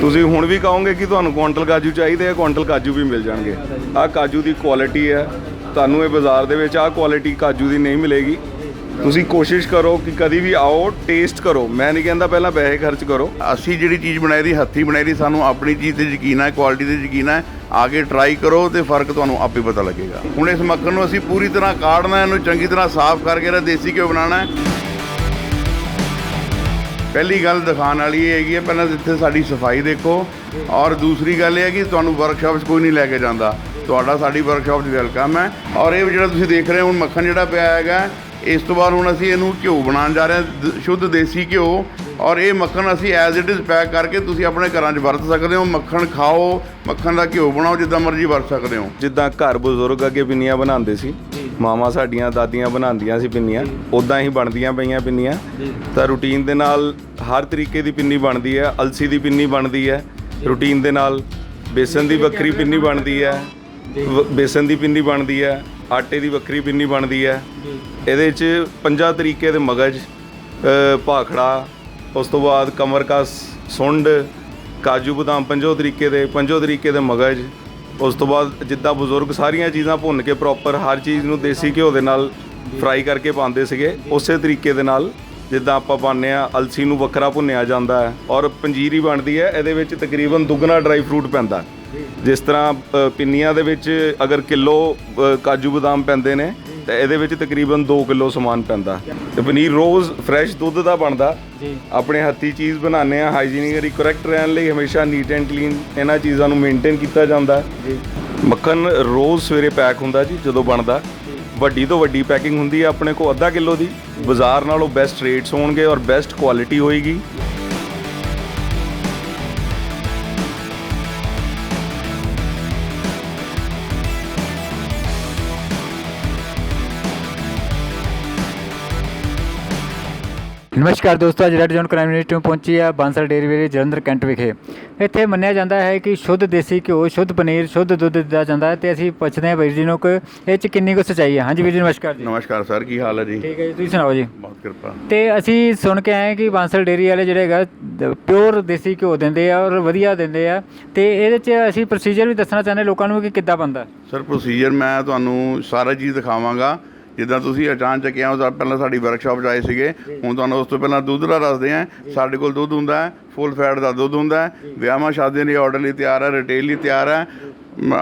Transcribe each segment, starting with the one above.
ਤੁਸੀਂ ਹੁਣ ਵੀ ਕਹੋਗੇ ਕਿ ਤੁਹਾਨੂੰ ਕੁਆਂਟਲ ਕਾਜੂ ਚਾਹੀਦੇ ਆ, ਕੁਆਂਟਲ ਕਾਜੂ ਵੀ ਮਿਲ ਜਾਣਗੇ। ਆਹ ਕਾਜੂ ਦੀ ਕੁਆਲਿਟੀ ਹੈ। ਤੁਹਾਨੂੰ ਇਹ ਬਾਜ਼ਾਰ ਦੇ ਵਿੱਚ ਆਹ ਕੁਆਲਿਟੀ ਕਾਜੂ ਦੀ ਨਹੀਂ ਮਿਲੇਗੀ। ਤੁਸੀਂ ਕੋਸ਼ਿਸ਼ ਕਰੋ ਕਿ ਕਦੀ ਵੀ ਆਓ ਟੇਸਟ ਕਰੋ। ਮੈਂ ਨਹੀਂ ਕਹਿੰਦਾ ਪਹਿਲਾਂ ਪੈਸੇ ਖਰਚ ਕਰੋ। ਅਸੀਂ ਜਿਹੜੀ ਚੀਜ਼ ਬਣਾਈ ਦੀ, ਹੱਥੀ ਬਣਾਈ ਦੀ, ਸਾਨੂੰ ਆਪਣੀ ਚੀਜ਼ ਤੇ ਯਕੀਨ ਹੈ ਕੁਆਲਿਟੀ ਤੇ ਯਕੀਨ ਹੈ। ਆ ਕੇ ਟਰਾਈ ਕਰੋ ਤੇ ਫ਼ਰਕ ਤੁਹਾਨੂੰ ਆਪੇ ਪਤਾ ਲੱਗੇਗਾ। ਹੁਣ ਇਸ ਮੱਖਣ ਨੂੰ ਅਸੀਂ ਪੂਰੀ ਤਰ੍ਹਾਂ ਕਾੜਨਾ ਇਹਨੂੰ ਚੰਗੀ ਤਰ੍ਹਾਂ ਸਾਫ਼ ਕਰਕੇ ਇਹਦਾ ਦੇਸੀ ਘਿਓ ਬਣਾਉਣਾ ਹੈ। ਪਹਿਲੀ ਗੱਲ ਦਿਖਾਉਣ ਵਾਲੀ ਇਹ ਹੈਗੀ ਹੈ, ਪਹਿਲਾਂ ਇੱਥੇ ਸਾਡੀ ਸਫ਼ਾਈ ਦੇਖੋ। ਔਰ ਦੂਸਰੀ ਗੱਲ ਇਹ ਹੈ ਕਿ ਤੁਹਾਨੂੰ ਵਰਕਸ਼ਾਪ 'ਚ ਕੋਈ ਨਹੀਂ ਲੈ ਕੇ ਜਾਂਦਾ। ਤੁਹਾਡਾ ਸਾਡੀ ਵਰਕਸ਼ਾਪ 'ਚ ਵੈਲਕਮ ਹੈ। ਔਰ ਇਹ ਜਿਹੜਾ ਤੁਸੀਂ ਦੇਖ ਰਹੇ ਹੋ, ਹੁਣ ਮੱਖਣ ਜਿਹੜਾ ਪਿਆ ਹੈਗਾ, ਇਸ ਤੋਂ ਬਾਅਦ ਹੁਣ ਅਸੀਂ ਇਹਨੂੰ ਘਿਓ ਬਣਾਉਣ ਜਾ ਰਹੇ ਹਾਂ, ਦ- ਸ਼ੁੱਧ ਦੇਸੀ ਘਿਓ। ਔਰ ਇਹ ਮੱਖਣ ਅਸੀਂ ਐਜ਼ ਇਟ ਇਜ਼ ਪੈਕ ਕਰਕੇ ਤੁਸੀਂ ਆਪਣੇ ਘਰਾਂ 'ਚ ਵਰਤ ਸਕਦੇ ਹੋ। ਮੱਖਣ ਖਾਓ, ਮੱਖਣ ਦਾ ਘਿਓ ਬਣਾਓ, ਜਿੱਦਾਂ ਮਰਜ਼ੀ ਵਰਤ ਸਕਦੇ ਹੋ। ਜਿੱਦਾਂ ਘਰ ਬਜ਼ੁਰਗ ਅੱਗੇ ਪਿੰਨੀਆਂ ਬਣਾਉਂਦੇ ਸੀ ਮਾਵਾਂ ਸਾਡੀਆਂ ਦਾਦੀਆਂ ਬਣਾਉਂਦੀਆਂ ਸੀ ਪਿੰਨੀਆਂ ਉਦਾਂ ਹੀ ਬਣਦੀਆਂ ਪਈਆਂ ਪਿੰਨੀਆਂ। ਤਾਂ ਰੂਟੀਨ ਦੇ ਨਾਲ ਹਰ ਤਰੀਕੇ ਦੀ ਪਿੰਨੀ ਬਣਦੀ ਹੈ ਅਲਸੀ ਦੀ ਪਿੰਨੀ ਬਣਦੀ ਹੈ ਰੂਟੀਨ ਦੇ ਨਾਲ ਬੇਸਨ ਦੀ ਵੱਖਰੀ ਪਿੰਨੀ ਬਣਦੀ ਹੈ ਬੇਸਨ ਦੀ ਪਿੰਨੀ ਬਣਦੀ ਹੈ ਆਟੇ ਦੀ ਵੱਖਰੀ ਪਿੰਨੀ ਬਣਦੀ ਹੈ। ਇਹਦੇ 'ਚ ਪੰਜਾਂ ਤਰੀਕੇ ਦੇ ਮਗਜ ਭਾਖੜਾ ਉਸ ਤੋਂ ਬਾਅਦ ਕਮਰ ਕਸ ਸੁੰਡ ਕਾਜੂ ਬਦਾਮ ਪੰਜੋ ਤਰੀਕੇ ਦੇ ਪੰਜੋ ਤਰੀਕੇ ਦੇ ਮਗਜ ਉਸ ਤੋਂ ਬਾਅਦ ਜਿੱਦਾਂ ਬਜ਼ੁਰਗ ਸਾਰੀਆਂ ਚੀਜ਼ਾਂ ਭੁੰਨ ਕੇ ਪ੍ਰੋਪਰ ਹਰ ਚੀਜ਼ ਨੂੰ ਦੇਸੀ ਘਿਓ ਦੇ ਨਾਲ ਫਰਾਈ ਕਰਕੇ ਪਾਉਂਦੇ ਸੀਗੇ, ਉਸੇ ਤਰੀਕੇ ਦੇ ਨਾਲ ਜਿੱਦਾਂ ਆਪਾਂ ਪਾਉਂਦੇ ਆ ਅਲਸੀ ਨੂੰ ਵੱਖਰਾ ਭੁੰਨਿਆ ਜਾਂਦਾ ਹੈ ਔਰ ਪੰਜੀਰੀ ਬਣਦੀ ਹੈ, ਇਹਦੇ ਵਿੱਚ ਤਕਰੀਬਨ ਦੁੱਗਣਾ ਡਰਾਈ ਫਰੂਟ ਪੈਂਦਾ ਜਿਸ ਤਰ੍ਹਾਂ ਪਿੰਨੀਆਂ ਦੇ ਵਿੱਚ ਅਗਰ ਕਿਲੋ ਕਾਜੂ ਬਦਾਮ ਪੈਂਦੇ ਨੇ ਤੇ ਇਹਦੇ ਵਿੱਚ ਤਕਰੀਬਨ 2 ਕਿਲੋ ਸਮਾਨ ਪੈਂਦਾ। ਤੇ ਪਨੀਰ ਰੋਜ਼ ਫਰੈਸ਼ ਦੁੱਧ ਦਾ ਬਣਦਾ। ਜੀ। ਆਪਣੇ ਹੱਥੀ ਚੀਜ਼ ਬਣਾਉਂਦੇ ਆ ਹਾਈਜੀਨਿਕਲੀ ਕਰੈਕਟ ਰਹਿਣ ਲਈ ਹਮੇਸ਼ਾ ਨੀਟ ਐਂਡ ਕਲੀਨ ਇਹਨਾਂ ਚੀਜ਼ਾਂ ਨੂੰ ਮੇਨਟੇਨ ਕੀਤਾ ਜਾਂਦਾ। ਜੀ। ਮੱਖਣ ਰੋਜ਼ ਸਵੇਰੇ ਪੈਕ ਹੁੰਦਾ ਜੀ ਜਦੋਂ ਬਣਦਾ। ਵੱਡੀ ਤੋਂ ਵੱਡੀ ਪੈਕਿੰਗ ਹੁੰਦੀ ਹੈ ਆਪਣੇ ਕੋਲ ਅੱਧਾ ਕਿਲੋ ਦੀ। ਬਾਜ਼ਾਰ ਨਾਲੋਂ ਬੈਸਟ ਰੇਟਸ ਹੋਣਗੇ ਔਰ ਬੈਸਟ ਕੁਆਲਿਟੀ ਹੋਏਗੀ। ਨਮਸਕਾਰ ਦੋਸਤੋ ਅੱਜ ਰੈਡ ਜ਼ੋਨ ਕ੍ਰਾਈਮ ਯੂਨਿਟ ਨੂੰ ਪਹੁੰਚੀ ਹੈ ਬਾਂਸਲ ਡੇਅਰੀ ਵੇਲੇ ਜਲੰਧਰ ਕੈਂਟ ਵਿਖੇ। ਇੱਥੇ ਮੰਨਿਆ ਜਾਂਦਾ ਹੈ ਕਿ ਸ਼ੁੱਧ ਦੇਸੀ ਘਿਓ ਸ਼ੁੱਧ ਪਨੀਰ ਸ਼ੁੱਧ ਦੁੱਧ ਦਿੱਤਾ ਜਾਂਦਾ ਹੈ ਤੇ ਅਸੀਂ ਪੁੱਛਦੇ ਹਾਂ ਵੀਰ ਜੀ ਨੂੰ ਕਿ ਇਹ ਚ ਕਿੰਨੀ ਕੁ ਸੱਚਾਈ ਹੈ। ਹਾਂਜੀ ਵੀਰ ਜੀ ਨਮਸਕਾਰ ਜੀ। ਨਮਸਕਾਰ ਸਰ ਕੀ ਹਾਲ ਹੈ ਜੀ? ਠੀਕ ਹੈ ਜੀ ਤੁਸੀਂ ਸੁਣਾਓ ਜੀ। ਬਹੁਤ ਕਿਰਪਾ। ਤੇ ਅਸੀਂ ਸੁਣ ਕੇ ਆਏ ਕਿ ਬਾਂਸਲ ਡੇਅਰੀ ਵਾਲੇ ਜਿਹੜੇ ਹੈਗਾ ਪਿਓਰ ਦੇਸੀ ਘਿਓ ਦਿੰਦੇ ਆ ਔਰ ਵਧੀਆ ਦਿੰਦੇ ਆ। ਤੇ ਇਹਦੇ ਚ ਅਸੀਂ ਪ੍ਰੋਸੀਜਰ ਵੀ ਦੱਸਣਾ ਚਾਹੁੰਦੇ ਲੋਕਾਂ ਨੂੰ ਕਿ ਕਿੱਦਾਂ ਬਣਦਾ? ਸਰ ਪ੍ਰੋਸੀਜਰ ਮੈਂ ਤੁਹਾਨੂੰ ਸਾਰਾ ਚੀਜ਼ ਦਿਖਾਵਾਂਗਾ। ਜਿੱਦਾਂ ਤੁਸੀਂ ਅਚਾਨਕ ਆਏ ਹੋ ਤਾਂ ਪਹਿਲਾਂ ਸਾਡੀ ਵਰਕਸ਼ਾਪ 'ਚ ਆਏ ਸੀਗੇ। ਹੁਣ ਤੁਹਾਨੂੰ ਉਸ ਤੋਂ ਪਹਿਲਾਂ ਦੁੱਧ ਦਾ ਦੱਸਦੇ ਹਾਂ। ਸਾਡੇ ਕੋਲ ਦੁੱਧ ਹੁੰਦਾ ਹੈ ਫੁੱਲ ਫੈਟ ਦਾ ਦੁੱਧ ਹੁੰਦਾ ਹੈ। ਵਿਆਹਾਂ ਸ਼ਾਦੀਆਂ ਲਈ ਆਰਡਰ ਲਈ ਤਿਆਰ ਹੈ ਰਿਟੇਲ ਲਈ ਤਿਆਰ ਹੈ।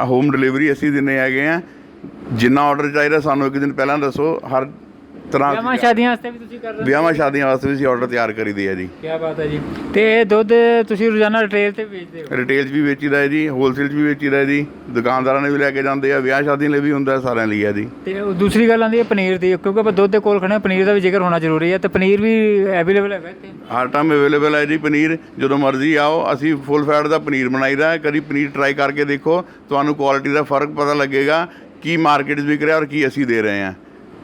ਹੋਮ ਡਿਲੀਵਰੀ ਅਸੀਂ ਦਿੰਦੇ ਹੈਗੇ ਆ ਜਿੰਨਾ ਆਰਡਰ ਚਾਹੀਦਾ ਸਾਨੂੰ ਇੱਕ ਦਿਨ ਪਹਿਲਾਂ ਦੱਸੋ। ਹਰ ਤਰ੍ਹਾਂ ਵਿਆਹਾਂ ਸ਼ਾਦੀਆਂ ਵਾਸਤੇ ਵੀ ਤੁਸੀਂ ਕਰ ਰਹੇ ਹੋ? ਵਿਆਹਾਂ ਸ਼ਾਦੀਆਂ ਵਾਸਤੇ ਵੀ ਅਸੀਂ ਆਰਡਰ ਤਿਆਰ ਕਰੀਦੀ ਹੈ ਜੀ। ਕੀ ਬਾਤ ਹੈ ਜੀ। ਤੇ ਇਹ ਦੁੱਧ ਤੁਸੀਂ ਰੋਜ਼ਾਨਾ ਰਿਟੇਲ ਤੇ ਵੇਚਦੇ ਹੋ? ਰਿਟੇਲ 'ਚ ਵੀ ਵੇਚੀਦਾ ਹੈ ਜੀ ਹੋਲਸੇਲ 'ਚ ਵੀ ਵੇਚੀਦਾ ਹੈ ਜੀ ਦੁਕਾਨਦਾਰਾਂ ਨੇ ਵੀ ਲੈ ਕੇ ਜਾਂਦੇ ਆ ਵਿਆਹ ਸ਼ਾਦੀਆਂ ਲਈ ਵੀ ਹੁੰਦਾ ਹੈ, ਸਾਰਿਆਂ ਲਈ ਹੈ ਜੀ। ਤੇ ਉਹ ਦੂਸਰੀ ਗੱਲ ਆਂਦੀ ਹੈ ਪਨੀਰ ਦੀ ਕਿਉਂਕਿ ਆਪਾਂ ਦੁੱਧ ਦੇ ਕੋਲ ਖੜੇ ਹਾਂ, ਪਨੀਰ ਦਾ ਵੀ ਜ਼ਿਕਰ ਹੋਣਾ ਜ਼ਰੂਰੀ ਹੈ ਤੇ ਪਨੀਰ ਵੀ ਅਵੇਲੇਬਲ ਹੈਗਾ ਇੱਥੇ। ਹਰ ਟਾਈਮ ਅਵੇਲੇਬਲ ਹੈ ਜੀ ਪਨੀਰ ਜਦੋਂ ਮਰਜ਼ੀ ਆਓ ਅਸੀਂ ਫੁੱਲ ਫੈਟ ਦਾ ਪਨੀਰ ਬਣਾਈਦਾ ਹੈ ਕਦੀ ਪਨੀਰ ਟਰਾਈ ਕਰਕੇ ਦੇਖੋ ਤੁਹਾਨੂੰ ਕੁਆਲਿਟੀ ਦਾ ਫ਼ਰਕ ਪਤਾ ਲੱਗੇਗਾ ਕੀ ਮਾਰਕੀਟ 'ਚ ਵਿਕ ਰਿਹਾ ਔਰ ਕੀ ਅਸੀਂ ਦੇ ਰਹੇ ਹਾਂ।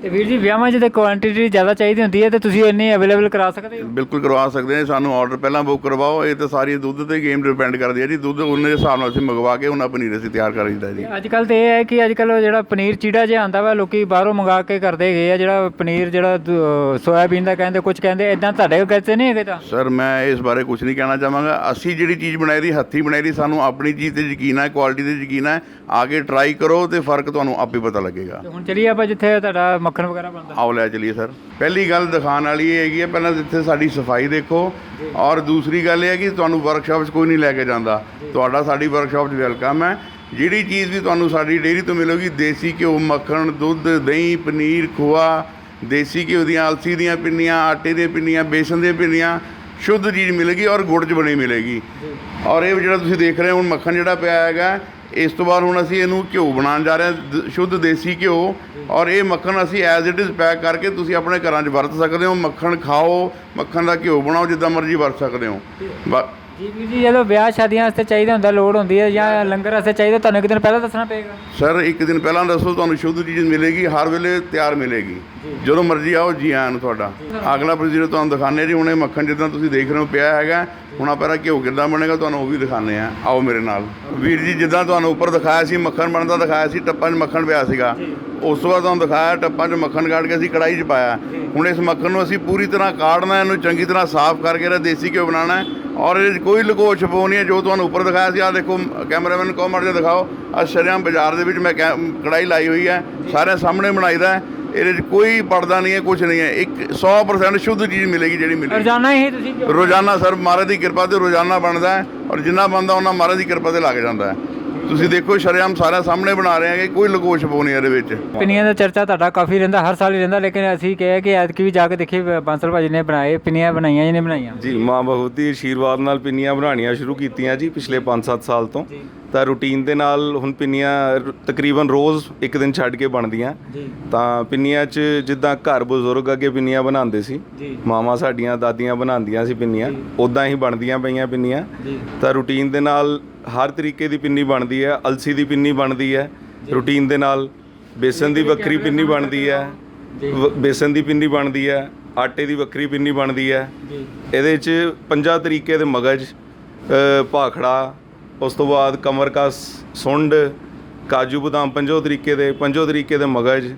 ਤੇ ਵੀਰ ਜੀ ਵਿਆਹਾਂ 'ਚ ਤੇ ਕੁਆਂਟੀਟੀ ਜ਼ਿਆਦਾ ਚਾਹੀਦੀ ਹੁੰਦੀ ਹੈ ਤੇ ਤੁਸੀਂ ਇੰਨੀ ਅਵੇਲੇਬਲ ਕਰਾ ਸਕਦੇ ਹੋ? ਬਿਲਕੁਲ ਕਰਵਾ ਸਕਦੇ ਨੇ ਸਾਨੂੰ ਆਰਡਰ ਪਹਿਲਾਂ ਬੁੱਕ ਕਰਵਾਓ। ਇਹ ਤਾਂ ਸਾਰੀ ਦੁੱਧ ਤੇ ਗੇਮ ਡਿਪੈਂਡ ਕਰਦੀ ਹੈ ਜੀ। ਦੁੱਧ ਉਹਨੇ ਦੇ ਹਿਸਾਬ ਨਾਲ ਅਸੀਂ ਮੰਗਵਾ ਕੇ ਉਹਨਾਂ ਪਨੀਰ ਅਸੀਂ ਤਿਆਰ ਕਰੀਦਾ ਜੀ। ਅੱਜ ਕੱਲ ਤੇ ਇਹ ਹੈ ਕਿ ਅੱਜ ਕੱਲ ਜਿਹੜਾ ਪਨੀਰ ਚੀੜਾ ਜਿਹਾ ਆਂਦਾ ਵਾ ਲੋਕੀ ਬਾਹਰੋਂ ਮੰਗਾ ਕੇ ਕਰਦੇ ਹੈਗੇ ਆ। ਜਿਹੜਾ ਪਨੀਰ ਜਿਹੜਾ ਦ- ਸੋਇਆਬੀਨ ਦਾ ਕਹਿੰਦੇ ਕੁਝ ਕਹਿੰਦੇ ਇਦਾਂ ਤੁਹਾਡੇ ਕਹਿੰਦੇ ਨਹੀਂ ਹੈਗੇ ਤਾਂ? ਸਰ ਮੈਂ ਇਸ ਬਾਰੇ ਕੁਝ ਨਹੀਂ ਕਹਿਣਾ ਚਾਹਾਂਗਾ। ਅਸੀਂ ਜਿਹੜੀ ਚੀਜ਼ ਬਣਾਈ ਦੀ ਹੱਥੀ ਬਣਾਈ ਦੀ ਸਾਨੂੰ ਆਪਣੀ ਚੀਜ਼ ਤੇ ਯਕੀਨ ਹੈ ਕੁਆਲਿਟੀ ਤੇ ਯਕੀਨ ਹੈ। ਆ ਕੇ ਟਰਾਈ ਕਰੋ ਤੇ ਫ਼ਰਕ ਤੁਹਾਨੂੰ ਆਪੇ ਪਤਾ ਲੱਗੇਗਾ। ਤੇ ਹੁਣ ਚਲੀਏ ਆਪਾਂ ਜਿੱਥੇ ਤੁਹਾਡਾ ਮੱਖਣ ਵਗੈਰਾ ਬਣਦਾ? ਆਓ ਲੈ ਚਲੀਏ ਸਰ। ਪਹਿਲੀ ਗੱਲ ਦਿਖਾਉਣ ਵਾਲੀ ਇਹ ਹੈਗੀ ਹੈ ਪਹਿਲਾਂ ਇੱਥੇ ਸਾਡੀ ਸਫ਼ਾਈ ਦੇਖੋ। ਔਰ ਦੂਸਰੀ ਗੱਲ ਇਹ ਹੈ ਕਿ ਤੁਹਾਨੂੰ ਵਰਕਸ਼ਾਪ 'ਚ ਕੋਈ ਨਹੀਂ ਲੈ ਕੇ ਜਾਂਦਾ। ਤੁਹਾਡਾ ਸਾਡੀ ਵਰਕਸ਼ਾਪ 'ਚ ਵੈਲਕਮ ਹੈ। ਜਿਹੜੀ ਚੀਜ਼ ਵੀ ਤੁਹਾਨੂੰ ਸਾਡੀ ਡੇਅਰੀ ਤੋਂ ਮਿਲੇਗੀ ਦੇਸੀ ਘਿਓ ਮੱਖਣ ਦੁੱਧ ਦਹੀਂ ਪਨੀਰ ਖੋਆ ਦੇਸੀ ਘਿਓ ਦੀਆਂ ਅਲਸੀ ਦੀਆਂ ਪਿੰਨੀਆਂ ਆਟੇ ਦੀਆਂ ਪਿੰਨੀਆਂ ਬੇਸਨ ਦੀਆਂ ਪਿੰਨੀਆਂ ਸ਼ੁੱਧ ਚੀਜ਼ ਮਿਲੇਗੀ ਔਰ ਗੁੜ 'ਚ ਬਣੀ ਮਿਲੇਗੀ। ਔਰ ਇਹ ਜਿਹੜਾ ਤੁਸੀਂ ਦੇਖ ਰਹੇ ਹੋ ਹੁਣ ਮੱਖਣ ਜਿਹੜਾ ਪਿਆ ਹੈਗਾ ਇਸ ਤੋਂ ਬਾਅਦ ਹੁਣ ਅਸੀਂ ਇਹਨੂੰ ਘਿਓ ਬਣਾਉਣ ਜਾ ਰਹੇ ਹਾਂ, ਦ- ਸ਼ੁੱਧ ਦੇਸੀ ਘਿਓ। ਔਰ ਇਹ ਮੱਖਣ ਅਸੀਂ ਐਜ਼ ਇਟ ਇਜ਼ ਪੈਕ ਕਰਕੇ ਤੁਸੀਂ ਆਪਣੇ ਘਰਾਂ 'ਚ ਵਰਤ ਸਕਦੇ ਹੋ। ਮੱਖਣ ਖਾਓ, ਮੱਖਣ ਦਾ ਘਿਓ ਬਣਾਓ, ਜਿੱਦਾਂ ਮਰਜ਼ੀ ਵਰਤ ਸਕਦੇ ਹੋ। ਬ- ਜੀ ਵੀਰ ਜੀ ਜਦੋਂ ਵਿਆਹ ਸ਼ਾਦੀਆਂ ਵਾਸਤੇ ਚਾਹੀਦਾ ਹੁੰਦਾ ਲੋੜ ਹੁੰਦੀ ਹੈ ਜਾਂ ਲੰਗਰ ਵਾਸਤੇ ਚਾਹੀਦਾ ਤੁਹਾਨੂੰ ਇੱਕ ਦਿਨ ਪਹਿਲਾਂ ਦੱਸਣਾ ਪਏਗਾ? ਸਰ ਇੱਕ ਦਿਨ ਪਹਿਲਾਂ ਦੱਸੋ ਤੁਹਾਨੂੰ ਸ਼ੁੱਧ ਚੀਜ਼ ਮਿਲੇਗੀ ਹਰ ਵੇਲੇ ਤਿਆਰ ਮਿਲੇਗੀ। ਜਦੋਂ ਮਰਜ਼ੀ ਆਓ ਜੀ ਆਇਆਂ ਨੂੰ ਤੁਹਾਡਾ। ਅਗਲਾ ਪ੍ਰੋਸੀਜਰ ਤੁਹਾਨੂੰ ਦਿਖਾਣੇ ਜੀ ਹੁਣ ਇਹ ਮੱਖਣ ਜਿੱਦਾਂ ਤੁਸੀਂ ਦੇਖ ਰਹੇ ਹੋ ਪਿਆ ਹੈਗਾ। ਹੁਣ ਆਪਾਂ ਇਹਦਾ ਘਿਓ ਕਿੱਦਾਂ ਬਣੇਗਾ ਤੁਹਾਨੂੰ ਉਹ ਵੀ ਦਿਖਾਣੇ ਆ ਆਓ ਮੇਰੇ ਨਾਲ। ਵੀਰ ਜੀ ਜਿੱਦਾਂ ਤੁਹਾਨੂੰ ਉੱਪਰ ਦਿਖਾਇਆ ਸੀ ਮੱਖਣ ਬਣਦਾ ਦਿਖਾਇਆ ਸੀ ਟੱਪਾਂ 'ਚ ਮੱਖਣ ਪਿਆ ਸੀਗਾ। ਉਸ ਤੋਂ ਬਾਅਦ ਤੁਹਾਨੂੰ ਦਿਖਾਇਆ ਟੱਪਾਂ 'ਚ ਮੱਖਣ ਕੱਢ ਕੇ ਅਸੀਂ ਕੜਾਈ 'ਚ ਪਾਇਆ। ਹੁਣ ਇਸ ਮੱਖਣ ਨੂੰ ਅਸੀਂ ਪੂਰੀ ਤਰ੍ਹਾਂ ਕਾੜਨਾ ਇਹਨੂੰ ਚੰਗੀ ਤਰ੍ਹਾਂ ਸਾਫ਼ ਕਰਕੇ ਇਹਦਾ ਦੇਸੀ ਘਿਓ ਬਣਾਉਣਾ ਔਰ ਇਹਦੇ 'ਚ ਕੋਈ ਲੁਕੋ ਛਪੋ ਨਹੀਂ ਹੈ ਜੋ ਤੁਹਾਨੂੰ ਉੱਪਰ ਦਿਖਾਇਆ ਸੀ। ਆ ਦੇਖੋ ਕੈਮਰਾਮੈਨ ਕੋ ਮਰ ਜਾ ਦਿਖਾਓ। ਆ ਸ਼ਰਿਆਮ ਬਾਜ਼ਾਰ ਦੇ ਵਿੱਚ ਮੈਂ ਕੜਾਈ ਲਾਈ ਹੋਈ ਹੈ। ਸਾਰੇ ਸਾਹਮਣੇ ਬਣਾਈਦਾ ਇਹਦੇ 'ਚ ਕੋਈ ਪਰਦਾ ਨਹੀਂ ਹੈ ਕੁਝ ਨਹੀਂ ਹੈ। ਇੱਕ 100% ਸ਼ੁੱਧ ਚੀਜ਼ ਮਿਲੇਗੀ ਜਿਹੜੀ ਮਿਲੇਗੀ। ਰੋਜ਼ਾਨਾ ਹੀ ਤੁਸੀਂ ਰੋਜ਼ਾਨਾ ਸਰ ਮਹਾਰਾਜ ਦੀ ਕਿਰਪਾ ਤੇ ਰੋਜ਼ਾਨਾ ਬਣਦਾ ਹੈ। ਔਰ ਜਿੰਨਾ ਬਣਦਾ ਉਹਨਾਂ ਮਹਾਰਾਜ ਦੀ ਕਿਰਪਾ ਤੇ ਲੱਗ ਜਾਂਦਾ ਹੈ। ਤੁਸੀਂ ਦੇਖੋ ਸ਼ਰਿਆਮ ਸਾਰਾ ਸਾਹਮਣੇ ਬਣਾ ਰਹੇ ਹੈਗੇ ਕੋਈ ਲੁਕੋ ਛਪੋ ਨਹੀਂ ਇਹਦੇ ਵਿੱਚ। ਪਿੰਨੀਆਂ ਦਾ ਚਰਚਾ ਤੁਹਾਡਾ ਕਾਫੀ ਰਹਿੰਦਾ ਹਰ ਸਾਲ ਹੀ ਰਹਿੰਦਾ ਲੇਕਿਨ ਅਸੀਂ ਕਿਹਾ ਕਿ ਐਤਕੀ ਵੀ ਜਾ ਕੇ ਦੇਖੀਏ ਬਾਂਸਲ ਭਾਜੀ ਨੇ ਬਣਾਏ ਪਿੰਨੀਆਂ ਬਣਾਈਆਂ ਜਿਹਨੇ ਬਣਾਈਆਂ। ਜੀ ਮਾਂ ਬਹੁਤ ਹੀ ਆਸ਼ੀਰਵਾਦ ਨਾਲ ਪਿੰਨੀਆਂ ਬਣਾਉਣੀਆਂ ਸ਼ੁਰੂ ਕੀਤੀਆਂ ਜੀ ਪਿਛਲੇ 5-7 ਸਾਲ ਤੋਂ। ਤਾਂ ਰੂਟੀਨ ਦੇ ਨਾਲ ਹੁਣ ਪਿੰਨੀਆਂ ਰ- ਤਕਰੀਬਨ ਰੋਜ਼ ਇੱਕ ਦਿਨ ਛੱਡ ਕੇ ਬਣਦੀਆਂ। ਜੀ। ਤਾਂ ਪਿੰਨੀਆਂ 'ਚ ਜਿੱਦਾਂ ਘਰ ਬਜ਼ੁਰਗ ਅੱਗੇ ਪਿੰਨੀਆਂ ਬਣਾਉਂਦੇ ਸੀ ਜੀ। ਮਾਵਾਂ ਸਾਡੀਆਂ ਦਾਦੀਆਂ ਬਣਾਉਂਦੀਆਂ ਸੀ ਪਿੰਨੀਆਂ ਉਦਾਂ ਹੀ ਬਣਦੀਆਂ ਪਈਆਂ ਪਿੰਨੀਆਂ। ਜੀ। ਤਾਂ ਰੂਟੀਨ ਦੇ ਨਾਲ ਹਰ ਤਰੀਕੇ ਦੀ ਪਿੰਨੀ ਬਣਦੀ ਹੈ ਅਲਸੀ ਦੀ ਪਿੰਨੀ ਬਣਦੀ ਹੈ ਰੂਟੀਨ ਦੇ ਨਾਲ ਬੇਸਨ ਦੀ ਵੱਖਰੀ ਪਿੰਨੀ ਬਣਦੀ ਹੈ ਵ- ਬੇਸਨ ਦੀ ਪਿੰਨੀ ਬਣਦੀ ਹੈ ਆਟੇ ਦੀ ਵੱਖਰੀ ਪਿੰਨੀ ਬਣਦੀ ਹੈ। ਜੀ। ਇਹਦੇ 'ਚ ਪੰਜਾਂ ਤਰੀਕੇ ਦੇ ਮਗਜ ਅ, ਭਾਖੜਾ ਉਸ ਤੋਂ ਬਾਅਦ ਕਮਰਕਸ ਸੁੰਡ ਕਾਜੂ ਬਦਾਮ ਪੰਜੋ ਤਰੀਕੇ ਦੇ ਪੰਜੋ ਤਰੀਕੇ ਦੇ ਮਗਜ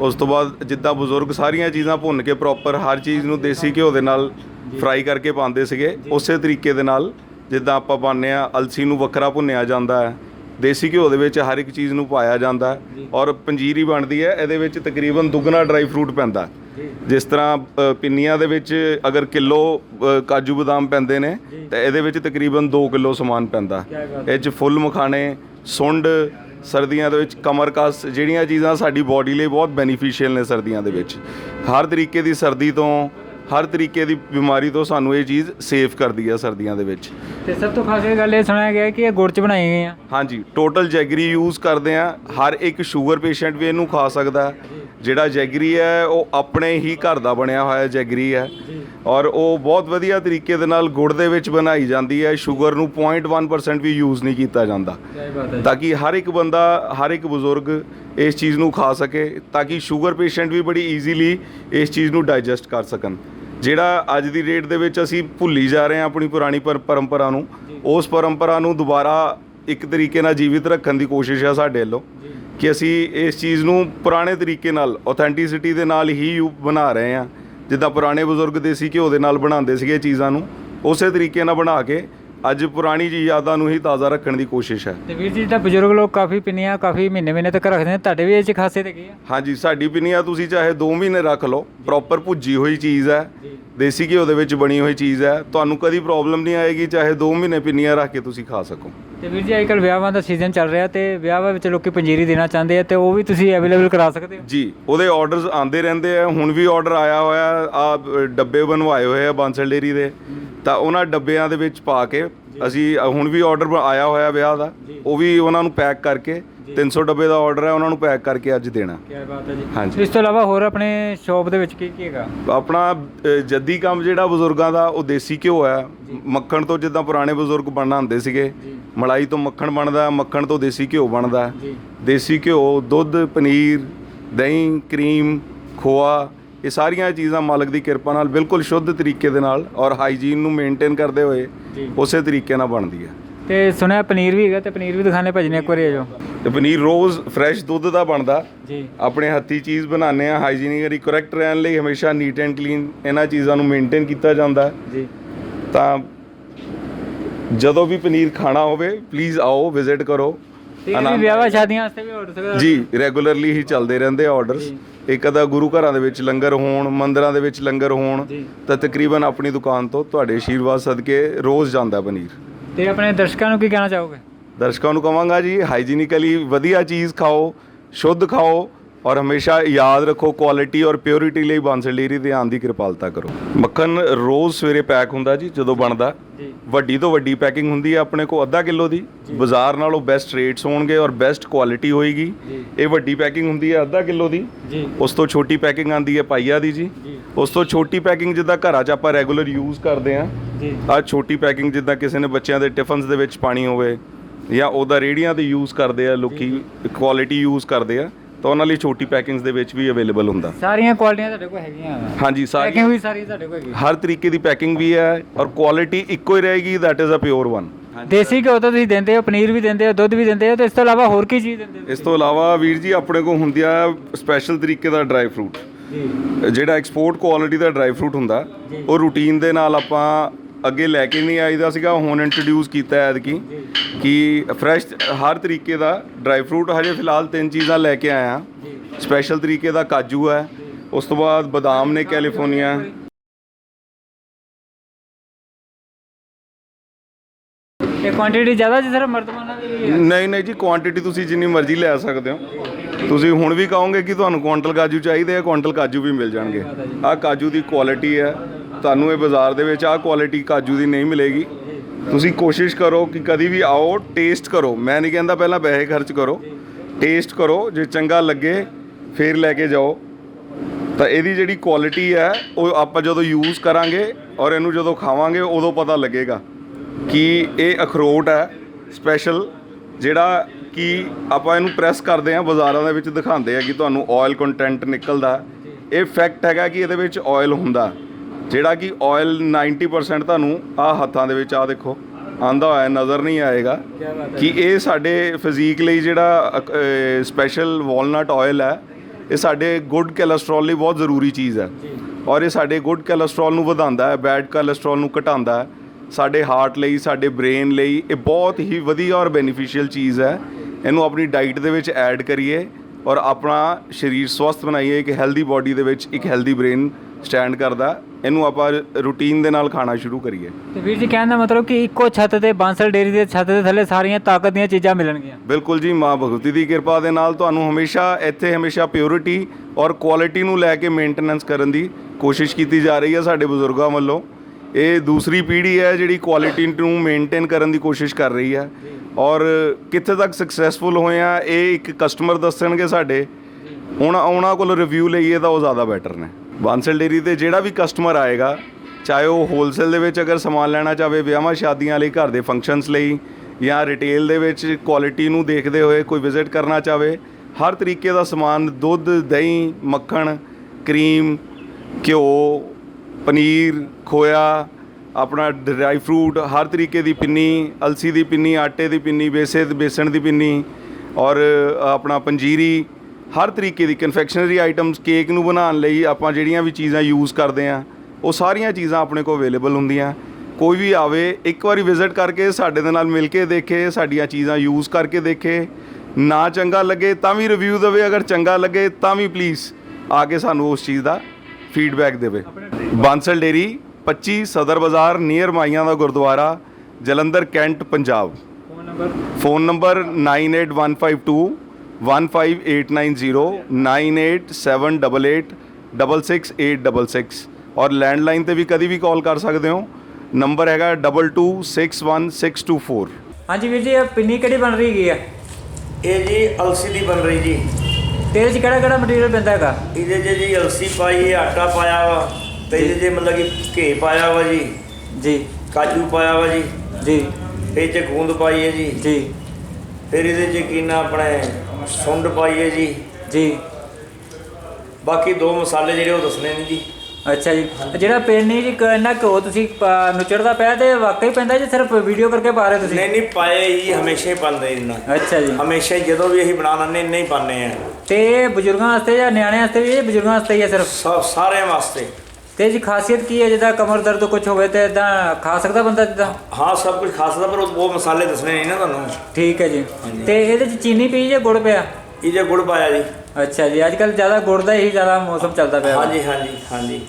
ਉਸ ਤੋਂ ਬਾਅਦ ਜਿੱਦਾਂ ਬਜ਼ੁਰਗ ਸਾਰੀਆਂ ਚੀਜ਼ਾਂ ਭੁੰਨ ਕੇ ਪ੍ਰੋਪਰ ਹਰ ਚੀਜ਼ ਨੂੰ ਦੇਸੀ ਘਿਓ ਦੇ ਨਾਲ ਫਰਾਈ ਕਰਕੇ ਪਾਉਂਦੇ ਸੀਗੇ ਉਸੇ ਤਰੀਕੇ ਦੇ ਨਾਲ ਜਿੱਦਾਂ ਆਪਾਂ ਪਾਉਂਦੇ ਆ ਅਲਸੀ ਨੂੰ ਵੱਖਰਾ ਭੁੰਨਿਆ ਜਾਂਦਾ ਹੈ। ਦੇਸੀ ਘਿਓ ਦੇ ਵਿੱਚ ਹਰ ਇੱਕ ਚੀਜ਼ ਨੂੰ ਪਾਇਆ ਜਾਂਦਾ ਹੈ ਔਰ ਪੰਜੀਰੀ ਬਣਦੀ ਹੈ ਇਹਦੇ ਵਿੱਚ ਤਕਰੀਬਨ ਦੁੱਗਣਾ ਡਰਾਈ ਫਰੂਟ ਪੈਂਦਾ। ਜਿਸ ਤਰ੍ਹਾਂ ਪਿੰਨੀਆਂ ਦੇ ਵਿੱਚ ਅਗਰ ਕਿਲੋ ਕਾਜੂ ਬਦਾਮ ਪੈਂਦੇ ਨੇ ਤਾਂ ਇਹਦੇ ਵਿੱਚ ਤਕਰੀਬਨ 2 ਕਿਲੋ ਸਮਾਨ ਪੈਂਦਾ। ਇਹ 'ਚ ਫੁੱਲ ਮਖਾਣੇ ਸੁੰਡ ਸਰਦੀਆਂ ਦੇ ਵਿੱਚ ਕਮਰਕਸ ਜਿਹੜੀਆਂ ਚੀਜ਼ਾਂ ਸਾਡੀ ਬਾਡੀ ਲਈ ਬਹੁਤ ਬੈਨੀਫੀਸ਼ੀਅਲ ਨੇ ਸਰਦੀਆਂ ਦੇ ਵਿੱਚ। ਹਰ ਤਰੀਕੇ ਦੀ ਸਰਦੀ ਤੋਂ ਹਰ ਤਰੀਕੇ ਦੀ ਬਿਮਾਰੀ ਤੋਂ ਸਾਨੂੰ ਇਹ ਚੀਜ਼ ਸੇਫ ਕਰਦੀ ਹੈ ਸਰਦੀਆਂ ਦੇ ਵਿੱਚ। ਤੇ ਸਭ ਤੋਂ ਖਾਸ ਗੱਲ ਇਹ ਸੁਣਿਆ ਗਿਆ ਕਿ ਇਹ ਗੁੜ ਚ ਬਣਾਈ ਗਈਆਂ। ਹਾਂਜੀ ਟੋਟਲ ਜੈਗਰੀ ਯੂਜ਼ ਕਰਦੇ ਆ। ਹਰ ਇੱਕ ਸ਼ੂਗਰ ਪੇਸ਼ੈਂਟ ਵੀ ਇਹਨੂੰ ਖਾ ਸਕਦਾ। ਜਿਹੜਾ ਜੈਗਰੀ ਹੈ ਉਹ ਆਪਣੇ ਹੀ ਘਰ ਦਾ ਬਣਿਆ ਹੋਇਆ ਜੈਗਰੀ ਹੈ। ਔਰ ਉਹ ਬਹੁਤ ਵਧੀਆ ਤਰੀਕੇ ਦੇ ਨਾਲ ਗੁੜ ਦੇ ਵਿੱਚ ਬਣਾਈ ਜਾਂਦੀ ਹੈ। ਸ਼ੂਗਰ ਨੂੰ 0.1% ਵੀ ਯੂਜ਼ ਨਹੀਂ ਕੀਤਾ ਜਾਂਦਾ। ਤਾਂ ਕਿ ਹਰ ਇੱਕ ਬੰਦਾ ਹਰ ਇੱਕ ਬਜ਼ੁਰਗ ਇਸ ਚੀਜ਼ ਨੂੰ ਖਾ ਸਕੇ ਤਾਂ ਕਿ ਸ਼ੂਗਰ ਪੇਸ਼ੈਂਟ ਵੀ ਬੜੀ ਈਜ਼ੀਲੀ ਇਸ ਚੀਜ਼ ਨੂੰ ਡਾਈਜੈਸਟ ਕਰ ਸਕਣ। ਜਿਹੜਾ ਅੱਜ ਦੀ ਡੇਟ ਦੇ ਵਿੱਚ ਅਸੀਂ ਭੁੱਲੀ ਜਾ ਰਹੇ ਹਾਂ ਆਪਣੀ ਪੁਰਾਣੀ ਪਰ- ਪਰੰਪਰਾ ਨੂੰ। ਉਸ ਪਰੰਪਰਾ ਨੂੰ ਦੁਬਾਰਾ ਇੱਕ ਤਰੀਕੇ ਨਾਲ ਜੀਵਿਤ ਰੱਖਣ ਦੀ ਕੋਸ਼ਿਸ਼ ਹੈ ਸਾਡੇ ਵੱਲੋਂ ਕਿ ਅਸੀਂ ਇਸ ਚੀਜ਼ ਨੂੰ ਪੁਰਾਣੇ ਤਰੀਕੇ ਨਾਲ ਆਥੈਂਟਿਸਿਟੀ ਦੇ ਨਾਲ ਹੀ ਯੂ- ਬਣਾ ਰਹੇ ਹਾਂ। ਜਿੱਦਾਂ ਪੁਰਾਣੇ ਬਜ਼ੁਰਗ ਦੇਸੀ ਘਿਓ ਦੇ ਨਾਲ ਬਣਾਉਂਦੇ ਸੀਗੇ ਚੀਜ਼ਾਂ ਨੂੰ ਉਸੇ ਤਰੀਕੇ ਨਾਲ ਬਣਾ ਕੇ ਅੱਜ ਪੁਰਾਣੀ ਜੀ ਯਾਦਾਂ ਨੂੰ ਹੀ ਤਾਜ਼ਾ ਰੱਖਣ ਦੀ ਕੋਸ਼ਿਸ਼ ਹੈ। ਤੇ ਵੀਰ ਜੀ ਤਾਂ ਬਜ਼ੁਰਗ ਲੋਕ ਕਾਫੀ ਪਿੰਨੀਆਂ ਕਾਫੀ ਮਹੀਨੇ ਮਹੀਨੇ ਤੱਕ ਰੱਖਦੇ ਨੇ ਤੁਹਾਡੇ ਵੀ ਇਹ ਚ ਖਾਸੀਅਤ ਹੈਗੀ ਆ? ਹਾਂਜੀ ਸਾਡੀ ਪਿੰਨੀਆਂ ਤੁਸੀਂ ਚਾਹੇ 2 ਮਹੀਨੇ ਰੱਖ ਲਓ ਪ੍ਰੋਪਰ ਭੁੱਜੀ ਹੋਈ ਚੀਜ਼ ਹੈ ਦੇਸੀ ਘਿਓ ਦੇ ਵਿੱਚ ਬਣੀ ਹੋਈ ਚੀਜ਼ ਹੈ ਤੁਹਾਨੂੰ ਕਦੀ ਪ੍ਰੋਬਲਮ ਨਹੀਂ ਆਏਗੀ ਚਾਹੇ 2 ਮਹੀਨੇ ਪਿੰਨੀਆਂ ਰੱਖ ਕੇ ਤੁਸੀਂ ਖਾ ਸਕੋ। ਤੇ ਵੀਰ ਜੀ ਅੱਜਕੱਲ ਵਿਆਹਾਂ ਦਾ ਸੀਜ਼ਨ ਚੱਲ ਰਿਹਾ ਤੇ ਵਿਆਹਾਂ ਵਿੱਚ ਲੋਕੀ ਪੰਜੀਰੀ ਦੇਣਾ ਚਾਹੁੰਦੇ ਆ ਤੇ ਉਹ ਵੀ ਤੁਸੀਂ ਅਵੇਲੇਬਲ ਕਰਾ ਸਕਦੇ ਹੋ? ਜੀ ਉਹਦੇ ਆਰਡਰਸ ਆਉਂਦੇ ਰਹਿੰਦੇ ਆ ਹੁਣ ਵੀ ਆਰਡਰ ਆਇਆ ਹੋਇਆ ਆ ਡੱਬੇ ਬਣਵਾਏ ਹੋਏ ਆ ਬਾਂਸਲ ਡੇਰੀ ਦੇ। ਤਾਂ ਉਹਨਾਂ ਡੱਬਿਆਂ ਦੇ ਵਿੱਚ ਪਾ ਕੇ ਅਸੀਂ ਅ, ਹੁਣ ਵੀ ਆਰਡਰ ਆਇਆ ਹੋਇਆ ਵਿਆਹ ਦਾ ਉਹ ਵੀ ਉਹਨਾਂ ਨੂੰ ਪੈਕ ਕਰਕੇ 300 ਡੱਬੇ ਦਾ ਆਰਡਰ ਹੈ ਉਹਨਾਂ ਨੂੰ ਪੈਕ ਕਰਕੇ ਅੱਜ ਦੇਣਾ। ਕੀ ਬਾਤ ਹੈ ਜੀ। ਹਾਂਜੀ। ਇਸ ਤੋਂ ਇਲਾਵਾ ਹੋਰ ਆਪਣੇ ਸ਼ਾਪ ਦੇ ਵਿੱਚ ਕੀ ਕੀ ਹੈਗਾ? ਆਪਣਾ ਅ, ਜੱਦੀ ਕੰਮ ਜਿਹੜਾ ਬਜ਼ੁਰਗਾਂ ਦਾ ਉਹ ਦੇਸੀ ਘਿਓ ਹੈ। ਮੱਖਣ ਤੋਂ ਜਿੱਦਾਂ ਪੁਰਾਣੇ ਬਜ਼ੁਰਗ ਬਣਾਉਂਦੇ ਸੀਗੇ ਮਲਾਈ ਤੋਂ ਮੱਖਣ ਬਣਦਾ ਮੱਖਣ ਤੋਂ ਦੇਸੀ ਘਿਓ ਬਣਦਾ। ਦੇਸੀ ਘਿਓ ਦੁੱਧ ਪਨੀਰ ਦਹੀਂ ਕਰੀਮ ਖੋਆ ਇਹ ਸਾਰੀਆਂ ਚੀਜ਼ਾਂ ਮਾਲਕ ਦੀ ਕਿਰਪਾ ਨਾਲ ਬਿਲਕੁਲ ਸ਼ੁੱਧ ਤਰੀਕੇ ਦੇ ਨਾਲ ਔਰ ਹਾਈਜੀਨ ਨੂੰ ਮੇਨਟੇਨ ਕਰਦੇ ਹੋਏ। ਉਸੇ ਤਰੀਕੇ ਨਾਲ ਬਣਦੀ ਹੈ। ਤੇ ਸੁਣਿਆ ਪਨੀਰ ਵੀ ਹੈਗਾ ਤੇ ਪਨੀਰ ਵੀ ਦਿਖਾਣੇ ਭਾਜੀ ਨੇ ਇੱਕ ਵਾਰੀ ਆਜੋ ਤੇ ਪਨੀਰ ਰੋਜ਼ ਫਰੈਸ਼ ਦੁੱਧ ਦਾ ਬਣਦਾ। ਜੀ। ਆਪਣੇ ਹੱਥੀ ਚੀਜ਼ ਬਣਾਉਂਦੇ ਆ ਹਾਈਜੀਨਿਕਲੀ ਕਰੈਕਟ ਰਹਿਣ ਲਈ ਹਮੇਸ਼ਾ ਨੀਟ ਐਂਡ ਕਲੀਨ ਇਹਨਾਂ ਚੀਜ਼ਾਂ ਨੂੰ ਮੇਨਟੇਨ ਕੀਤਾ ਜਾਂਦਾ। ਜੀ। ਤਾਂ ਜਦੋਂ ਵੀ ਪਨੀਰ ਖਾਣਾ ਹੋਵੇ ਪਲੀਜ਼ ਆਓ ਵਿਜ਼ਿਟ ਕਰੋ। ਤੇ ਇਹ ਵੀ ਆਨੰਦ ਵਿਆਹਾਂ ਸ਼ਾਦੀਆਂ ਵਾਸਤੇ ਵੀ ਆਰਡਰ ਸਕਦਾ। ਜੀ ਰੈਗੂਲਰਲੀ ਹੀ ਚੱਲਦੇ ਰਹਿੰਦੇ ਆਰਡਰਸ ਇੱਕ ਅਦਾ ਗੁਰੂ ਘਰਾਂ ਦੇ ਵਿੱਚ ਲੰਗਰ ਹੋਣ ਮੰਦਿਰਾਂ ਦੇ ਵਿੱਚ ਲੰਗਰ ਹੋਣ। ਤਾਂ ਤਕਰੀਬਨ ਆਪਣੀ ਦੁਕਾਨ ਤੋਂ ਤੁਹਾਡੇ ਆਸ਼ੀਰਵਾਦ ਸਦਕੇ ਰੋਜ਼ ਜਾਂਦਾ ਪਨੀਰ। ਤੇ ਆਪਣੇ ਦਰਸ਼ਕਾਂ ਨੂੰ ਕੀ ਕਹਿਣਾ ਚਾਹੋਗੇ? ਦਰਸ਼ਕਾਂ ਨੂੰ ਕਵਾਂਗਾ ਜੀ ਹਾਈਜੀਨਿਕਲੀ ਵਧੀਆ ਚੀਜ਼ ਖਾਓ ਸ਼ੁੱਧ ਖਾਓ ਔਰ ਹਮੇਸ਼ਾ ਯਾਦ ਰੱਖੋ ਕੁਆਲਿਟੀ ਔਰ ਪਿਓਰਿਟੀ ਲਈ ਬਾਂਸਲ ਡੇਅਰੀ ਦੇ ਆਉਣ ਦੀ ਕਿਰਪਾਲਤਾ ਕਰੋ। ਮੱਖਣ ਰੋਜ਼ ਸਵੇਰੇ ਪੈਕ ਹੁੰਦਾ ਜੀ ਜਦੋਂ ਬਣਦਾ। ਜੀ। ਵੱਡੀ ਤੋਂ ਵੱਡੀ ਪੈਕਿੰਗ ਹੁੰਦੀ ਹੈ ਆਪਣੇ ਕੋਲ ਅੱਧਾ ਕਿਲੋ ਦੀ। ਬਾਜ਼ਾਰ ਨਾਲੋਂ ਬੈਸਟ ਰੇਟਸ ਹੋਣਗੇ ਔਰ ਬੈਸਟ ਕੁਆਲਿਟੀ ਹੋਏਗੀ। ਇਹ ਵੱਡੀ ਪੈਕਿੰਗ ਹੁੰਦੀ ਹੈ ਅੱਧਾ ਕਿਲੋ ਦੀ। ਉਸ ਤੋਂ ਛੋਟੀ ਪੈਕਿੰਗ ਆਂਦੀ ਹੈ ਪਾਈਆ ਦੀ ਜੀ। ਉਸ ਤੋਂ ਛੋਟੀ ਪੈਕਿੰਗ ਜਿੱਦਾਂ ਘਰਾਂ 'ਚ ਆਪਾਂ ਰੈਗੂਲਰ ਯੂਜ਼ ਕਰਦੇ ਆਂ। ਆ ਛੋਟੀ ਪੈਕਿੰਗ ਜਿੱਦਾਂ ਕਿਸੇ ਨੇ ਬੱਚਿਆਂ ਦੇ ਟਿਫਨਸ ਦੇ ਵਿੱਚ ਪਾਣੀ ਹੋਵੇ ਜਾਂ ਉਹਦਾ ਰੇੜੀਆਂ ਤੇ ਯੂਜ਼ ਕਰਦੇ ਆ ਲੋਕੀ ਕੁਆਲਿਟੀ ਯੂਜ਼ ਕਰਦੇ ਆ। ਤਾਂ ਉਹਨਾਂ ਲਈ ਛੋਟੀ ਪੈਕਿੰਗਸ ਦੇ ਵਿੱਚ ਵੀ ਅਵੇਲੇਬਲ ਹੁੰਦਾ। ਸਾਰੀਆਂ ਕੁਆਲਿਟੀਆਂ ਤੁਹਾਡੇ ਕੋਲ ਹੈਗੀਆਂ ਹਾਂਜੀ ਸਾਰੀ ਪੈਕਿੰਗ ਵੀ ਸਾਰੀ ਤੁਹਾਡੇ ਕੋਲ ਹੈਗੀ। ਹਰ ਤਰੀਕੇ ਦੀ ਪੈਕਿੰਗ ਵੀ ਹੈ ਔਰ ਕੁਆਲਿਟੀ ਇੱਕੋ ਹੀ ਰਹੇਗੀ that is a pure one ਦੇਸੀ ਘਿਓ ਤਾਂ ਤੁਸੀਂ ਦਿੰਦੇ ਹੋ ਪਨੀਰ ਵੀ ਦਿੰਦੇ ਹੋ ਦੁੱਧ ਵੀ ਦਿੰਦੇ ਹੋ ਤੇ ਇਸ ਤੋਂ ਇਲਾਵਾ ਹੋਰ ਕੀ ਚੀਜ਼ ਦਿੰਦੇ ਹੋ ਇਸ ਤੋਂ ਇਲਾਵਾ ਵੀਰ ਜੀ ਆਪਣੇ ਕੋਲ ਹੁੰਦੀ ਆ ਸਪੈਸ਼ਲ ਤਰੀਕੇ ਦਾ ਡਰਾਈ ਫਰੂਟ ਜੀ। ਜਿਹੜਾ ਐਕਸਪੋਰਟ ਕੁਆਲਿਟੀ ਦਾ ਡਰਾਈ ਫਰੂਟ ਹੁੰਦਾ ਉਹ ਰੂਟੀਨ ਦੇ ਨਾਲ ਆਪਾਂ ਅੱਗੇ ਲੈ ਕੇ ਨਹੀਂ ਆਈਦਾ ਸੀਗਾ ਹੁਣ ਇੰਟਰੋਡਿਊਸ ਕੀਤਾ ਐਤਕੀ ਕਿ ਫਰੈਸ਼ ਹਰ ਤਰੀਕੇ ਦਾ ਡਰਾਈ ਫਰੂਟ ਹਜੇ ਫਿਲਹਾਲ ਤਿੰਨ ਚੀਜ਼ਾਂ ਲੈ ਕੇ ਆਇਆ। ਸਪੈਸ਼ਲ ਤਰੀਕੇ ਦਾ ਕਾਜੂ ਹੈ ਉਸ ਤੋਂ ਬਾਅਦ ਬਦਾਮ ਨੇ ਕੈਲੀਫੋਰਨੀਆ ਇਹ ਕੁਆਂਟੀਟੀ ਜ਼ਿਆਦਾ ਜੀ ਸਰ ਮਰਤਬਾਨਾਂ ਦੀ ਨਹੀਂ ਨਹੀਂ ਜੀ ਕੁਆਂਟੀਟੀ ਤੁਸੀਂ ਜਿੰਨੀ ਮਰਜ਼ੀ ਲੈ ਸਕਦੇ ਹੋ। ਤੁਸੀਂ ਹੁਣ ਵੀ ਕਹੋਗੇ ਕਿ ਤੁਹਾਨੂੰ ਕੁਆਂਟਲ ਕਾਜੂ ਚਾਹੀਦੇ ਆ ਕੁਆਂਟਲ ਕਾਜੂ ਵੀ ਮਿਲ ਜਾਣਗੇ। ਆਹ ਕਾਜੂ ਦੀ ਕੁਆਲਿਟੀ ਹੈ। ਤੁਹਾਨੂੰ ਇਹ ਬਾਜ਼ਾਰ ਦੇ ਵਿੱਚ ਆਹ ਕੁਆਲਿਟੀ ਕਾਜੂ ਦੀ ਨਹੀਂ ਮਿਲੇਗੀ। ਤੁਸੀਂ ਕੋਸ਼ਿਸ਼ ਕਰੋ ਕਿ ਕਦੀ ਵੀ ਆਓ ਟੇਸਟ ਕਰੋ। ਮੈਂ ਨਹੀਂ ਕਹਿੰਦਾ ਪਹਿਲਾਂ ਪੈਸੇ ਖਰਚ ਕਰੋ। ਟੇਸਟ ਕਰੋ, ਜੇ ਚੰਗਾ ਲੱਗੇ, ਫਿਰ ਲੈ ਕੇ ਜਾਓ। ਤਾਂ ਇਹਦੀ ਜਿਹੜੀ ਕੁਆਲਿਟੀ ਹੈ, ਉਹ ਆਪਾਂ ਜਦੋਂ ਯੂਜ਼ ਕਰਾਂਗੇ ਔਰ ਇਹਨੂੰ ਜਦੋਂ ਖਾਵਾਂਗੇ, ਉਦੋਂ ਪਤਾ ਲੱਗੇਗਾ ਕਿ ਇਹ ਅਖਰੋਟ ਹੈ ਸਪੈਸ਼ਲ ਜਿਹੜਾ ਕਿ ਆਪਾਂ ਇਹਨੂੰ ਪ੍ਰੈਸ ਕਰਦੇ ਹਾਂ, ਬਾਜ਼ਾਰਾਂ ਦੇ ਵਿੱਚ ਦਿਖਾਉਂਦੇ ਆ ਕਿ ਤੁਹਾਨੂੰ ਆਇਲ ਕੰਟੈਂਟ ਨਿਕਲਦਾ। ਇਹ ਫੈਕਟ ਹੈਗਾ ਕਿ ਇਹਦੇ ਵਿੱਚ ਆਇਲ ਹੁੰਦਾ। ਜਿਹੜਾ ਕਿ ਆਇਲ 90% ਤੁਹਾਨੂੰ ਆ ਹੱਥਾਂ ਦੇ ਵਿੱਚ ਆ ਦੇਖੋ ਆਂਦਾ ਹੋਇਆ ਨਜ਼ਰ ਨਹੀਂ ਆਏਗਾ ਕਿ ਇਹ ਸਾਡੇ ਫਿਜ਼ੀਕ ਲਈ ਜਿਹੜਾ ਸਪੈਸ਼ਲ ਵਾਲਨਟ ਆਇਲ ਹੈ ਇਹ ਸਾਡੇ ਗੁੱਡ ਕੋਲੇਸਟ੍ਰੋਲ ਲਈ ਬਹੁਤ ਜ਼ਰੂਰੀ ਚੀਜ਼ ਹੈ। ਔਰ ਇਹ ਸਾਡੇ ਗੁੱਡ ਕੋਲੇਸਟ੍ਰੋਲ ਨੂੰ ਵਧਾਉਂਦਾ ਹੈ ਬੈਡ ਕੋਲੇਸਟ੍ਰੋਲ ਨੂੰ ਘਟਾਉਂਦਾ ਹੈ। ਸਾਡੇ ਹਾਰਟ ਲਈ ਸਾਡੇ ਬ੍ਰੇਨ ਲਈ ਇਹ ਬਹੁਤ ਹੀ ਵਧੀਆ ਔਰ ਬੈਨੀਫੀਸ਼ੀਅਲ ਚੀਜ਼ ਹੈ। ਇਹਨੂੰ ਆਪਣੀ ਡਾਈਟ ਦੇ ਵਿੱਚ ਐਡ ਕਰੀਏ ਔਰ ਆਪਣਾ ਸਰੀਰ ਸਵਸਥ ਬਣਾਈਏ ਇੱਕ ਹੈਲਦੀ ਬਾਡੀ ਦੇ ਵਿੱਚ ਇੱਕ ਹੈਲਦੀ ਬ੍ਰੇਨ ਸਟੈਂਡ ਕਰਦਾ। ਇਹਨੂੰ ਆਪਾਂ ਰੂਟੀਨ ਦੇ ਨਾਲ ਖਾਣਾ ਸ਼ੁਰੂ ਕਰੀਏ। ਤੇ ਵੀਰ ਜੀ ਕਹਿਣ ਦਾ ਮਤਲਬ ਕਿ ਇੱਕੋ ਛੱਤ ਤੇ ਬਾਂਸਲ ਡੇਰੀ ਦੇ ਛੱਤ ਦੇ ਥੱਲੇ ਸਾਰੀਆਂ ਤਾਕਤ ਦੀਆਂ ਚੀਜ਼ਾਂ ਮਿਲਣਗੀਆਂ। ਬਿਲਕੁਲ ਜੀ ਮਾਂ ਭਗਵਤੀ ਦੀ ਕਿਰਪਾ ਦੇ ਨਾਲ ਤੁਹਾਨੂੰ ਹਮੇਸ਼ਾ ਇੱਥੇ ਹਮੇਸ਼ਾ ਪਿਓਰਿਟੀ ਔਰ ਕੁਆਲਿਟੀ ਨੂੰ ਲੈ ਕੇ ਮੇਨਟੇਨੈਂਸ ਕਰਨ ਦੀ ਕੋਸ਼ਿਸ਼ ਕੀਤੀ ਜਾ ਰਹੀ ਹੈ ਸਾਡੇ ਬਜ਼ੁਰਗਾਂ ਵੱਲੋਂ। ਇਹ ਦੂਸਰੀ ਪੀੜ੍ਹੀ ਹੈ ਜਿਹੜੀ ਕੁਆਲਿਟੀ ਨੂੰ ਮੇਨਟੇਨ ਕਰਨ ਦੀ ਕੋਸ਼ਿਸ਼ ਕਰ ਰਹੀ ਹੈ। ਔਰ ਕਿੱਥੇ ਤੱਕ ਸਕਸੈਸਫੁਲ ਹੋਏ ਆ ਇਹ ਇੱਕ ਕਸਟਮਰ ਦੱਸਣਗੇ ਸਾਡੇ। ਉਹਨਾਂ ਉਹਨਾਂ ਕੋਲ ਰਿਵਿਊ ਲਈਏ ਤਾਂ ਉਹ ਜ਼ਿਆਦਾ ਬੈਟਰ ਨੇ। ਬਾਂਸਲ ਡੇਰੀ ਤੇ ਜਿਹੜਾ ਵੀ ਕਸਟਮਰ ਆਏਗਾ, ਚਾਹੇ ਉਹ ਹੋਲਸੇਲ ਦੇ ਵਿੱਚ ਅਗਰ ਸਮਾਨ ਲੈਣਾ ਚਾਹਵੇ ਵਿਆਹਾਂ ਸ਼ਾਦੀਆਂ ਲਈ, ਘਰ ਦੇ ਫੰਕਸ਼ਨਸ ਲਈ ਜਾਂ ਰਿਟੇਲ ਦੇ ਵਿੱਚ ਕੁਆਲਿਟੀ ਨੂੰ ਦੇਖਦੇ ਹੋਏ ਕੋਈ ਵਿਜ਼ਿਟ ਕਰਨਾ ਚਾਹਵੇ ਹਰ ਤਰੀਕੇ ਦਾ ਸਮਾਨ, ਦੁੱਧ, ਦਹੀਂ, ਮੱਖਣ ਕਰੀਮ ਘਿਓ, ਪਨੀਰ, ਖੋਇਆ, ਆਪਣਾ ਡਰਾਈ ਫਰੂਟ ਹਰ ਤਰੀਕੇ ਦੀ ਪਿੰਨੀ, ਅਲਸੀ ਦੀ ਪਿੰਨੀ, ਆਟੇ ਦੀ ਪਿੰਨੀ, ਬੇਸੇ, ਬੇਸਣ ਦੀ ਪਿੰਨੀ ਔਰ ਆਪਣਾ ਪੰਜੀਰੀ ਹਰ ਤਰੀਕੇ ਦੀ ਕਨਫੈਕਸ਼ਨਰੀ ਆਈਟਮਸ ਕੇਕ ਨੂੰ ਬਣਾਉਣ ਲਈ ਆਪਾਂ ਜਿਹੜੀਆਂ ਵੀ ਚੀਜ਼ਾਂ ਯੂਜ਼ ਕਰਦੇ ਆ ਉਹ ਸਾਰੀਆਂ ਚੀਜ਼ਾਂ ਆਪਣੇ ਕੋਲ ਅਵੇਲੇਬਲ ਹੁੰਦੀਆਂ। ਕੋਈ ਵੀ ਆਵੇ ਇੱਕ ਵਾਰੀ ਵਿਜ਼ਿਟ ਕਰਕੇ ਸਾਡੇ ਦੇ ਨਾਲ ਮਿਲ ਕੇ ਦੇਖੇ ਸਾਡੀਆਂ ਚੀਜ਼ਾਂ ਯੂਜ਼ ਕਰਕੇ ਦੇਖੇ ਨਾ ਚੰਗਾ ਲੱਗੇ ਤਾਂ ਵੀ ਰਿਵਿਊ ਦੇਵੇ ਅਗਰ ਚੰਗਾ ਲੱਗੇ ਤਾਂ ਵੀ ਪਲੀਜ਼ ਆ ਕੇ ਸਾਨੂੰ ਉਸ ਚੀਜ਼ ਦਾ ਫੀਡਬੈਕ ਦੇਵੇ। ਬਾਂਸਲ ਡੇਰੀ 25 ਸਦਰ ਬਾਜ਼ਾਰ ਨੀਅਰ ਮਾਈਆਂ ਦਾ Gurdwara Jalandhar Cantt Punjab. Phone number phone number 98152 15890 9878866866 ਔਰ ਲੈਂਡਲਾਈਨ ਤੇ ਵੀ ਕਦੀ ਵੀ ਕਾਲ ਕਰ ਸਕਦੇ ਹੋ ਨੰਬਰ ਹੈਗਾ 22616224 ਹਾਂਜੀ ਵੀਰ ਜੀ ਇਹ ਪਿੰਨੀ ਕਿਹੜੀ ਬਣ ਰਹੀ ਹੈਗੀ ਆ ਇਹ ਜੀ ਅਲਸੀ ਦੀ ਬਣ ਰਹੀ ਜੀ ਤੇ ਇਹਦੇ ਚ ਕਿਹੜਾ ਕਿਹੜਾ ਮਟੀਰੀਅਲ ਪੈਂਦਾ ਹੈਗਾ ਇਹਦੇ 'ਚ ਜੀ ਅਲਸੀ ਪਾਈ ਹੈ ਆਟਾ ਪਾਇਆ ਵਾ ਤੇ ਇਹਦੇ 'ਚ ਮਤਲਬ ਕਿ ਘੇ ਪਾਇਆ ਵਾ ਜੀ ਜੀ ਕਾਜੂ ਪਾਇਆ ਵਾ ਜੀ ਜੀ ਇਹ 'ਚ ਗੂੰਦ ਪਾਈ ਹੈ ਜੀ ਜੀ ਫਿਰ ਇਹਦੇ 'ਚ ਕੀ ਨਾ ਆਪਣੇ ਸੁੰਡ ਪਾਈ ਹੈ ਜੀ। ਜੀ। ਬਾਕੀ ਦੋ ਮਸਾਲੇ ਜਿਹੜੇ ਉਹ ਦੱਸਣੇ ਨੇ ਜੀ। ਅੱਛਾ ਜੀ। ਜਿਹੜਾ ਪਿੰਨੀ ਜੀ ਕ- ਇੰਨਾ ਘਿਓ ਤੁਸੀਂ ਪਾ- ਨੁਚੜਦਾ ਪਿਆ ਤੇ ਵਾਕਈ ਪੈਂਦਾ ਜੀ ਸਿਰਫ ਵੀਡੀਓ ਕਰਕੇ ਪਾ ਰਹੇ ਤੁਸੀਂ? ਨਹੀਂ ਨਹੀਂ ਪਾਏ ਜੀ ਹਮੇਸ਼ਾ ਹੀ ਪਾਉਂਦੇ ਇਹਨਾਂ ਅੱਛਾ ਜੀ। ਹਮੇਸ਼ਾ ਹੀ ਜਦੋਂ ਵੀ ਅਸੀਂ ਬਣਾ ਲੈਂਦੇ ਇੰਨੇ ਹੀ ਪਾਉਂਦੇ ਆ। ਤੇ ਇਹ ਬਜ਼ੁਰਗਾਂ ਵਾਸਤੇ ਜਾਂ ਨਿਆਣਿਆਂ ਵਾਸਤੇ ਵੀ ਇਹ ਬਜ਼ੁਰਗਾਂ ਵਾਸਤੇ ਹੀ ਹੈ ਸਿਰਫ? ਸਭ ਸਾਰਿਆਂ ਵਾਸਤੇ। ਤੇ ਜੀ ਖਾਸੀਅਤ ਕੀ ਹੈ? ਜਿੱਦਾਂ ਕਮਰ ਦਰਦ ਕੁਝ ਹੋਵੇ ਤੇ ਇਦਾਂ ਖਾ ਸਕਦਾ ਬੰਦਾ ਜਿੱਦਾਂ? ਹਾਂ ਸਭ ਕੁਝ ਖਾ ਸਕਦਾ ਪਰ ਉਹ ਉਹ ਮਸਾਲੇ ਦੱਸਣੇ ਨਹੀਂ ਨਾ ਤੁਹਾਨੂੰ। ਠੀਕ ਹੈ ਜੀ। ਤੇ ਇਹਦੇ ਚ ਚੀਨੀ ਪਈ ਜਾਂ ਗੁੜ ਪਿਆ? ਇਹ ਜੇ ਗੁੜ ਪਾਇਆ ਜੀ। ਅੱਛਾ ਜੀ ਅੱਜ ਕੱਲ ਜ਼ਿਆਦਾ ਗੁੜ ਦਾ ਹੀ ਜ਼ਿਆਦਾ ਮੌਸਮ ਚੱਲਦਾ ਪਿਆ। ਹਾਂਜੀ ਹਾਂਜੀ ਹਾਂਜੀ।